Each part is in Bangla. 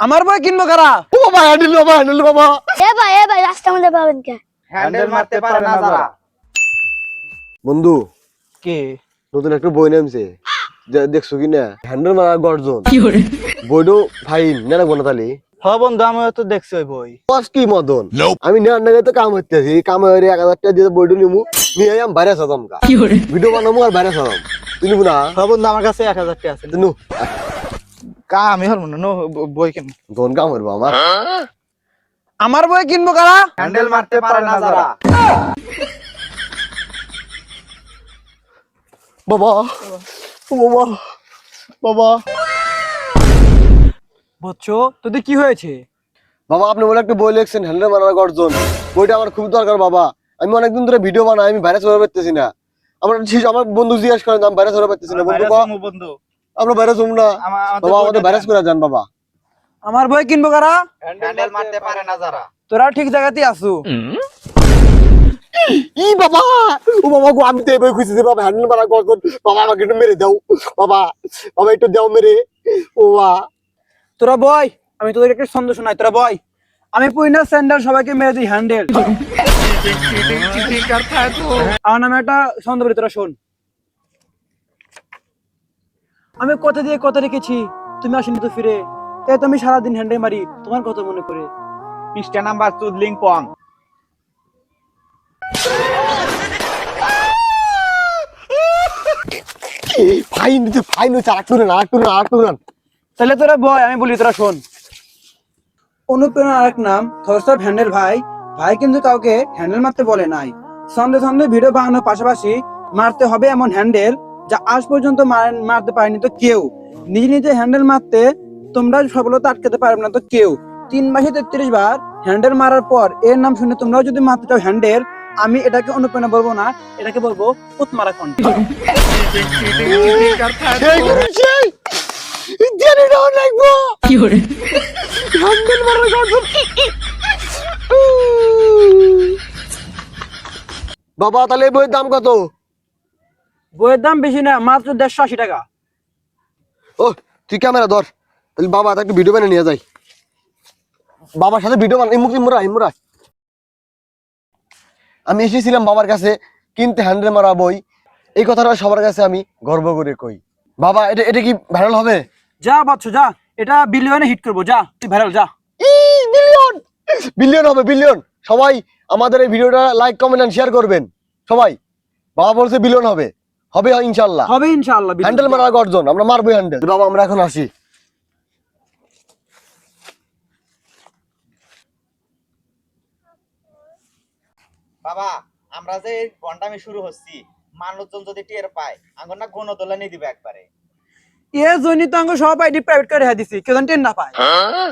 আমার বই কিনবো কারা? ও বাবা হ্যান্ডেল বাবা হ্যান্ডেল বাবা। এ ভাই এ ভাই রাস্তার মধ্যে পাবেন কে? হ্যান্ডেল মারতে পারে না যারা। বন্ধু কে? নতুন একটা বই নামছে দেখছ কি না হ্যান্ডেল মারা গর্জন। বইটো ফাইন না না তালি হ বন্ধু আমিও তো দেখছি ওই বই। বস কি মদন? আমি নেওয়ার নাগে তো কাম হইতেছি। কাম হয়ে এক হাজার টাকা দিয়ে বইটো নিমু। নিয়ে আম বাইরে সাজাম কা ভিডিও বানাবো আর বাইরে সাজাম তুই নিবু না? হ বন্ধু আমার কাছে এক হাজার টাকা আছে। নু। কা আমি হল না নো বই কিন দোন কাম করব আমার? আমার বই কিনবো কারা? হ্যান্ডেল মারতে পারে না যারা। বাবা বাবা বাবা। বুঝছ তোদের কি হয়েছে? বাবা আপনি বলে একটা বই লিখছেন হ্যান্ডেল মারার গর্জন। বইটা আমার খুব দরকার বাবা। আমি অনেকদিন ধরে ভিডিও বানাই আমি ভাইরাস হয়ে পারতেছি না। আমার আমার বন্ধু জিজ্ঞেস করেন আমি ভাইরাস হয়ে পারতেছি না। বন্ধু বন্ধু। আমরা ভাইরাস না বাবা আমাদের ভাইরাস করে যান বাবা আমার বই কিনবো কারা হ্যান্ডেল মারতে পারে না যারা তোরা ঠিক আসু ই বাবা ও বাবা গো আমি তো বই খুঁজেছি বাবা হ্যান্ডেল মারা বাবা আমাকে একটু মেরে দাও বাবা বাবা একটু দাও মেরে ও বা তোরা বয় আমি তোদের একটা ছন্দ শোনাই তোরা বয় আমি পুইনা স্যান্ডাল সবাইকে মেরে দিই হ্যান্ডেল আমার নামে একটা ছন্দ তোরা শোন আমি কথা দিয়ে কথা রেখেছি তুমি আসেনি তো ফিরে। তাই তুমি সারাদিন হ্যান্ডেল মারি তোমার কথা মনে করে পৃষ্ঠা নাম্বার চুদলিং পং ফাইন দিতে ফাইন হচ্ছে আট টুরান আট টুরান আট টুরান তাহলে তোরা বয় আমি বলি তোরা শোন। অনুপ্রেরণা আরেক নাম থরসব হ্যান্ডেল ভাই। ভাই কিন্তু কাউকে হ্যান্ডেল মারতে বলে নাই। সন্দেহ সন্দেহ ভিডিও বানানোর পাশাপাশি মারতে হবে এমন হ্যান্ডেল। যা আজ পর্যন্ত মারতে পারেনি তো কেউ? নিজে নিজে হ্যান্ডেল মারতে তোমরা সফলতা আটকাতে পারবে না তো কেউ? তিন মাসে তেত্রিশ বার হ্যান্ডেল মারার পর এর নাম শুনে তোমরাও যদি মারতে চাও হ্যান্ডেল আমি এটাকে অনুপ্রেরণা বলব না এটাকে বলব কণ্ঠ বাবা তাহলে বইয়ের দাম কত? বইয়ের দাম বেশি না মাত্র দেড়শো আশি টাকা। ও তুই ক্যামেরা ধর তাহলে বাবা তাকে ভিডিও বানিয়ে নিয়ে যাই। বাবার সাথে ভিডিও বানাই ইমুক ইমুরা ইমুরা আমি এসেছিলাম বাবার কাছে কিনতে হ্যান্ডেল মারা বই। এই কথাটা সবার কাছে আমি গর্ব করে কই। বাবা এটা এটা কি ভাইরাল হবে? যা বাচ্চা যা। এটা বিলিয়নে হিট করব যা। তুই ভাইরাল যা। বিলিয়ন বিলিয়ন হবে বিলিয়ন সবাই আমাদের এই ভিডিওটা লাইক কমেন্ট এন্ড শেয়ার করবেন। সবাই। বাবা বলছে বিলিয়ন হবে। হবে ইনশাল্লাহ হবে ইনশাআল্লাহ billion। হ্যান্ডেল মারা গর্জন আমরা মারবো হ্যান্ডেল বাবা আমরা এখন আসি। বাবা আমরা যে শুরু হচ্ছি মানুষজন যদি টের পায় আঙ্গর না নিয়ে দিবে একবারে। এ জন্য তো আঙ্গ সব আইডি প্রাইভেট করে হ্যাঁ দিছি কেউ টেন না পায়।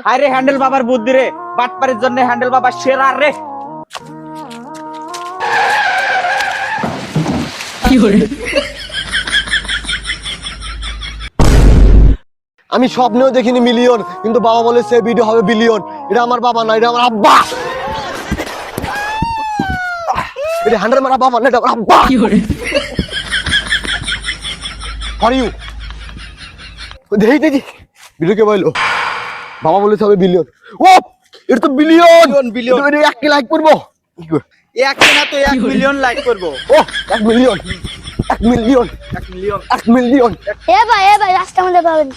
হায়? রে হ্যান্ডেল বাবার বুদ্ধি রে বাটপাড়ির জন্য হ্যান্ডেল বাবা সেরা রে। আমি স্বপ্নেও দেখিনি মিলিয়ন কিন্তু বাবা বলে সে ভিডিও হবে বিলিয়ন এটা আমার বাবা না এটা আমার আব্বা। এটা হান্ড্রেড মারা বাবা না এটা আমার আব্বা। ফর ইউ দেখি দেখি। ভিডিও কে বলল? বাবা বলেছে হবে বিলিয়ন ও এটা তো বিলিয়ন বিলিয়ন এক লাইক করব কি করে? এক না তো এক মিলিয়ন লাইক করব। ও এক মিলিয়ন এক মিলিয়ন এক মিলিয়ন এক মিলিয়ন এ ভাই এ ভাই রাস্তার মধ্যে পাবেন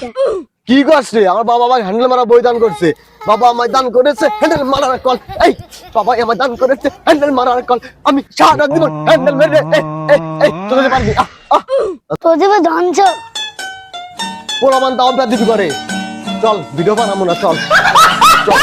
কি? করছে? আমার বাবা আমাকে হ্যান্ডেল মারা বই দান করছে। বাবা আমায় দান করেছে হ্যান্ডেল মারার কল। এই বাবা আমায় দান করেছে হ্যান্ডেল মারার কল। আমি সারা জীবন হ্যান্ডেল মেরে এই এই এই চলে যেতে পারবি। তো দেবে ধ্বংস পোলামান তাও ব্যাধি করে চল ভিডিও বানাবো না চল। চল।